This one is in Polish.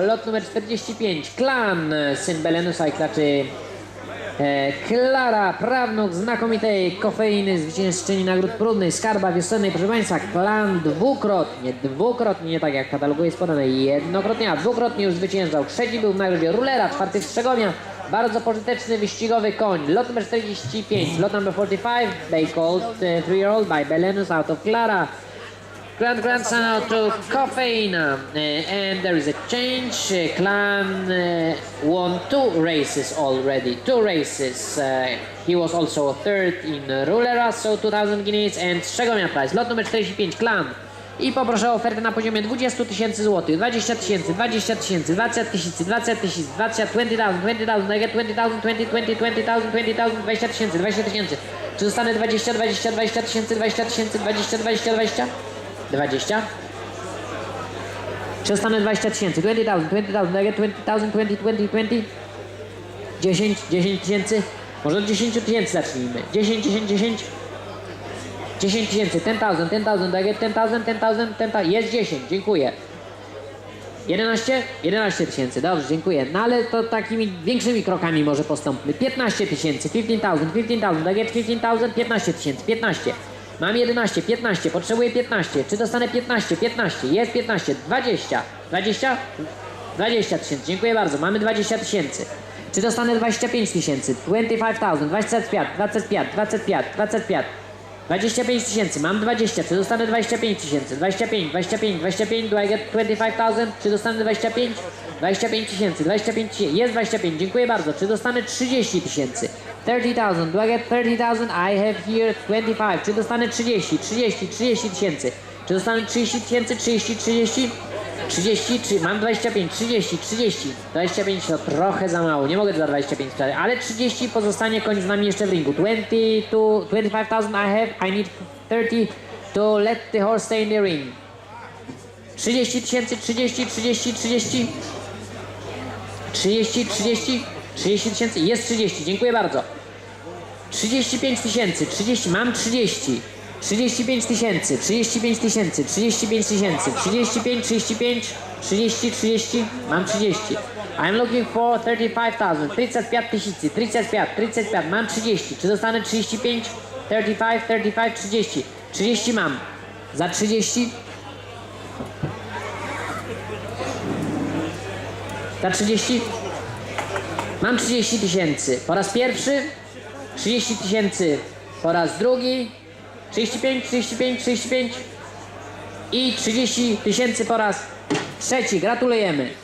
Lot numer 45. Klan, e, syn Belenusa i klaczy e, Klara, prawnuk znakomitej kofeiny, zwyciężczyni nagród próbnej, skarba wiosennej. Proszę Państwa, klan dwukrotnie, dwukrotnie, nie tak jak w katalogu jest podane, jednokrotnie, a dwukrotnie już zwyciężał. Trzeci był w nagrodzie Rulera, czwarty w Strzegomia. Bardzo pożyteczny, wyścigowy koń. Lot numer 45, lot number 45, they called uh, three-year-old by Belenus out of Clara. Grand grandson out to Coffeina, uh, and there is a change. Uh, Clan uh, won two races already. Two races. Uh, he was also third in Rulera, so 2000 guineas and Strzegomia prize. Lot numer 45, Clan. I poproszę o ofertę na poziomie 20 tysięcy złotych. 20 tysięcy, 20 tysięcy, 20 tysięcy, 20 tysięcy, 20, 20,000, 20,000, I get 20,000, 20, 20, 20,000, 20,000, 20 tysięcy, 20 tysięcy. Czy zostanę 20, 20, 20 tysięcy, 20 tysięcy, 20, 20, 20? 20. Czy zostanę 20 tysięcy? 20,000, 20,000, I get 20,000, 20, 20, 20? 10, 10 tysięcy? Może od 10 tysięcy zacznijmy. 10, 10, 10? 10 tysięcy, 10,000, 10,000, I get 10,000, 10,000, 10,000, jest 10, dziękuję. 11? 11 tysięcy, dobrze, dziękuję. No ale to takimi większymi krokami może postąpmy. 15 tysięcy, 15,000, 15,000, I get 15,000, 15 tysięcy, 15. Mam 11, 15, potrzebuję 15. Czy dostanę 15? 15, jest 15, 20. 20? 20 tysięcy, dziękuję bardzo, mamy 20 tysięcy. Czy dostanę 25 tysięcy? 25,000, 25, 25, 25, 25. 25 tysięcy, mam 20, czy dostanę 25 tysięcy? 25, 25, 25, do I get 25,000? Czy dostanę 25? 25 tysięcy, 25 tysięcy, jest 25, dziękuję bardzo. Czy dostanę 30 tysięcy? 30,000, do I get 30,000? I have here 25, czy dostanę 30, 30, 30 tysięcy? Czy dostanę 30 tysięcy, 30, 30? 30, czy mam 25, 30, 30. 25 to trochę za mało, nie mogę za 25 wtedy, ale 30 pozostanie koń z nami jeszcze w ringu. 20 to 25,000 I have, I need 30 to let the horse stay in the ring. 30 tysięcy, 30, 30, 30. 30, 30, 30 tysięcy, jest 30, dziękuję bardzo. 35 tysięcy, 30, mam 30. 35 tysięcy, 35 tysięcy, 35 tysięcy, 35, 35, 30, 30, mam 30. I'm looking for 35,000, 35 tysięcy, 35, 35, mam 30. Czy dostanę 35, 35, 35, 30. 30 mam. Za 30? Za 30? Mam 30 tysięcy. Po raz pierwszy 30 tysięcy. Po raz drugi 35, 35, 35 i 30 tysięcy po raz trzeci. Gratulujemy.